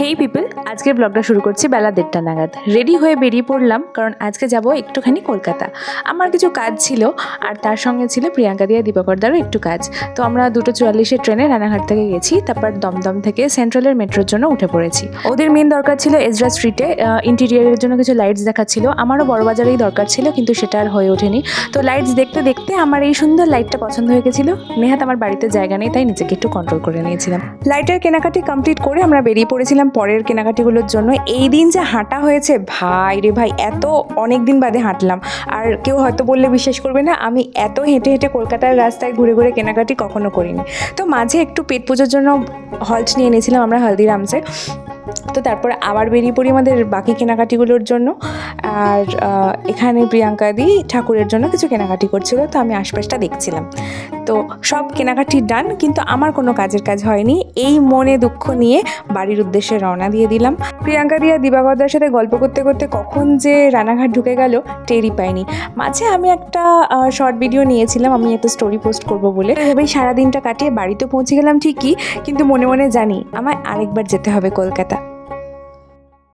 হেই people আজকের ব্লগটা শুরু করছি বেলা দেড়টা নাগাদ। রেডি হয়ে বেরিয়ে পড়লাম, কারণ আজকে যাব একটুখানি কলকাতা। আমার কিছু কাজ ছিল, আর তার সঙ্গে ছিল প্রিয়াঙ্কা দিয়া দীপকরদারও একটু কাজ। তো আমরা দুটো চুয়াল্লিশের ট্রেনে রানাঘাট থেকে গেছি, তারপর দমদম থেকে সেন্ট্রালের মেট্রোর জন্য উঠে পড়েছি। ওদের মেন দরকার ছিল এজরা স্ট্রিটে ইন্টেরিয়ারের জন্য কিছু লাইটস দেখাচ্ছিল। আমারও বড়বাজারেই দরকার ছিল, কিন্তু সেটা আর হয়ে ওঠেনি। তো লাইটস দেখতে দেখতে আমার এই সুন্দর লাইটটা পছন্দ হয়ে গেছিল। নেহাত আমার বাড়িতে জায়গা নেই, তাই নিজেকে একটু কন্ট্রোল করে নিয়েছিলাম। লাইটের কেনাকাটি কমপ্লিট করে আমরা বেরিয়ে পড়েছিলাম পরের কেনাকাটিগুলোর জন্য। এই দিন যে হাঁটা হয়েছে, ভাই রে ভাই, এত অনেক দিন বাদে হাঁটলাম। আর কেউ হয়তো বললে বিশ্বাস করবে না, আমি এত হেঁটে হেঁটে কলকাতার রাস্তায় ঘুরে ঘুরে কেনাকাটি কখনো করিনি। তো মাঝে একটু পেট পুজোর জন্য হল্ট নিয়ে নিয়েছিলাম আমরা হলদিরামসে। তো তারপরে আবার বেরিয়ে পড়ি আমাদের বাকি কেনাকাটিগুলোর জন্য। আর এখানে প্রিয়াঙ্কা দি ঠাকুরের জন্য কিছু কেনাকাটি করছিল, তো আমি আশপাশটা দেখছিলাম। তো সব কেনাকাটি ডান, কিন্তু আমার কোনো কাজের কাজ হয়নি। এই মনে দুঃখ নিয়ে বাড়ির উদ্দেশ্যে রওনা দিয়ে দিলাম। প্রিয়াঙ্কা দিয়া দিবাগরদার সাথে গল্প করতে করতে কখন যে রানাঘাট ঢুকে গেল টেরি পাইনি। মাঝে আমি একটা শর্ট ভিডিও নিয়েছিলাম, আমি একটা স্টোরি পোস্ট করব বলে। এভাবেই সারাদিনটা কাটিয়ে বাড়িতে পৌঁছে গেলাম ঠিকই, কিন্তু মনে মনে জানি আমায় আরেকবার যেতে হবে কলকাতা।